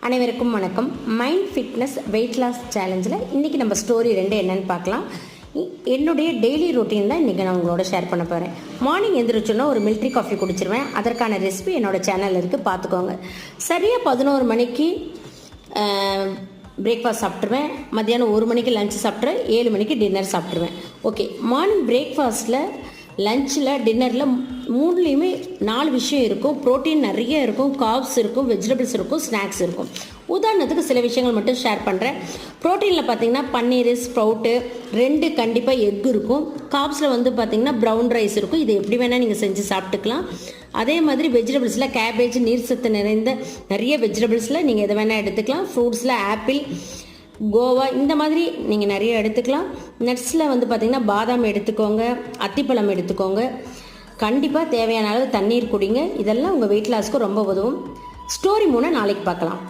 அனைவருக்கும் வணக்கம். Mind fitness weight loss சேலஞ்சில் இன்றைக்கி நம்ம ஸ்டோரி ரெண்டு என்னென்னு பார்க்கலாம். இ- என்னுடைய டெய்லி ரொட்டீன் தான் இன்றைக்கி நான் உங்களோட ஷேர் பண்ண போகிறேன் மார்னிங் எந்திரிச்சோன்னா ஒரு மில்ட்ரி காஃபி குடிச்சிருவேன். அதற்கான ரெசிபி என்னோட சேனலில் இருக்குது பார்த்துக்கோங்க. சரியாக பதினோரு மணிக்கு பிரேக்ஃபாஸ்ட் சாப்பிட்ருவேன் மத்தியானம் ஒரு மணிக்கு லஞ்ச் சாப்பிட்ருவேன் ஏழு மணிக்கு டின்னர் சாப்பிட்ருவேன் ஓகே மார்னிங் பிரேக்ஃபாஸ்ட்டில் லஞ்சில் டின்னரில் மூணுலேயுமே நாலு விஷயம் இருக்கும். ப்ரோட்டீன் நிறைய இருக்கும். காப்ஸ் இருக்கும். வெஜிடபிள்ஸ் இருக்கும். ஸ்நாக்ஸ் இருக்கும். உதாரணத்துக்கு சில விஷயங்கள் மட்டும் ஷேர் பண்ணுறேன் ப்ரோட்டீனில் பார்த்தீங்கன்னா பன்னீர் ஸ்ப்ரவுட்டு ரெண்டு கண்டிப்பாக எக் இருக்கும். காப்ஸில் வந்து பார்த்தீங்கன்னா ப்ரௌன் ரைஸ் இருக்கும். இது எப்படி வேணால் நீங்கள் செஞ்சு சாப்பிட்டுக்கலாம். அதே மாதிரி வெஜிடபிள்ஸில் கேபேஜ் நீர் சத்து நிறைந்த நிறைய வெஜிடபிள்ஸில் நீங்கள் எதை வேணால் எடுத்துக்கலாம். ஃப்ரூட்ஸில் ஆப்பிள் கோவா இந்த மாதிரி நீங்கள் நிறைய எடுத்துக்கலாம். நட்ஸில் வந்து பார்த்திங்கன்னா பாதாம் எடுத்துக்கோங்க அத்திப்பழம் எடுத்துக்கோங்க. கண்டிப்பாக தேவையான அளவு தண்ணீர் குடிங்க. இதெல்லாம் உங்கள் வெயிட் லாஸ்க்கு ரொம்ப உதவும். ஸ்டோரி மூணு நாளைக்கு பார்க்கலாம்.